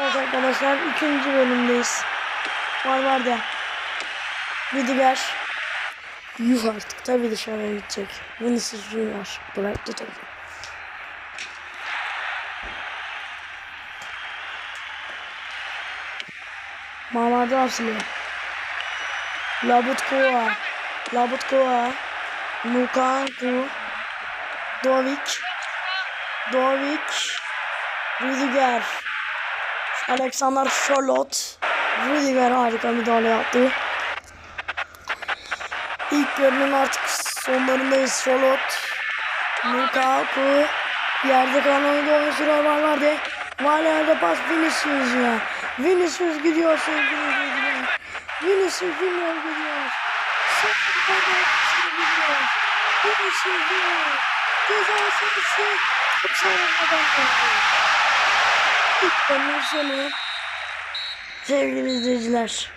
Evet arkadaşlar ikinci bölümdeyiz. Var var da. Rüdiger. Yuh artık tabii dışarıya gidecek. Vinicius Junior bıraktı topu. Mamada asılıyor. Labutkova. Labutkova. Lukanku. Dovic. Dovic. Rüdiger. Alexander Charlotte. Rüdiger harika müdahale yaptı. İlk yarının artık sonlarındayız. Charlotte. Lukaku. Yerde kalan oyunda oyun süre var vardı. Valerde pas Vinicius'a. Vinicius gidiyor sevgili izleyiciler. Vinicius Junior gidiyor. Sıfır kadar gidiyor. Vinicius Junior. Ceza sahası. Çok sarılmadan yarının sonu. Sevgili izleyiciler.